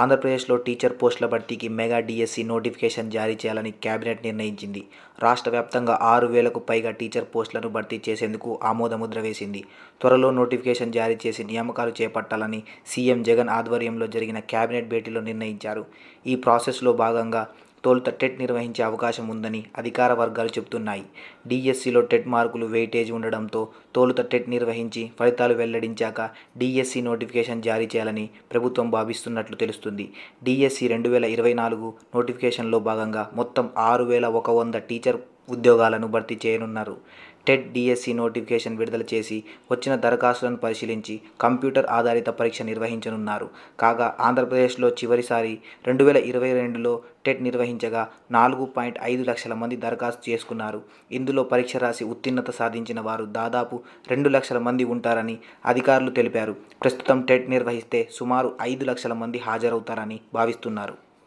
ఆంధ్రప్రదేశ్లో టీచర్ పోస్టుల భర్తీకి మెగా డిఎస్సి నోటిఫికేషన్ జారీ చేయాలని కేబినెట్ నిర్ణయించింది. రాష్ట్ర వ్యాప్తంగా ఆరు వేలకు పైగా టీచర్ పోస్టులను భర్తీ చేసేందుకు ఆమోదముద్ర వేసింది. త్వరలో నోటిఫికేషన్ జారీ చేసి నియామకాలు చేపట్టాలని సీఎం జగన్ ఆధ్వర్యంలో జరిగిన కేబినెట్ భేటీలో నిర్ణయించారు. ఈ ప్రాసెస్లో భాగంగా తొలుత టెట్ నిర్వహించే అవకాశం ఉందని అధికార వర్గాలు చెబుతున్నాయి. డిఎస్సిలో టెట్ మార్కులు వెయిటేజ్ ఉండడంతో తొలుత టెట్ నిర్వహించి ఫలితాలు వెల్లడించాక డిఎస్సి నోటిఫికేషన్ జారీ చేయాలని ప్రభుత్వం భావిస్తున్నట్లు తెలుస్తుంది. డిఎస్సి రెండు వేల ఇరవై నాలుగు నోటిఫికేషన్లో భాగంగా మొత్తం ఆరు వేల ఒక వంద టీచర్ ఉద్యోగాలను భర్తీ చేయనున్నారు. టెట్ డిఎస్సి నోటిఫికేషన్ విడుదల చేసి వచ్చిన దరఖాస్తులను పరిశీలించి కంప్యూటర్ ఆధారిత పరీక్ష నిర్వహించనున్నారు. కాగా ఆంధ్రప్రదేశ్లో చివరిసారి రెండు వేల ఇరవై రెండులో టెట్ నిర్వహించగా నాలుగు పాయింట్ ఐదు లక్షల మంది దరఖాస్తు చేసుకున్నారు. ఇందులో పరీక్ష రాసి ఉత్తీర్ణత సాధించిన వారు దాదాపు రెండు లక్షల మంది ఉంటారని అధికారులు తెలిపారు. ప్రస్తుతం టెట్ నిర్వహిస్తే సుమారు ఐదు లక్షల మంది హాజరవుతారని భావిస్తున్నారు.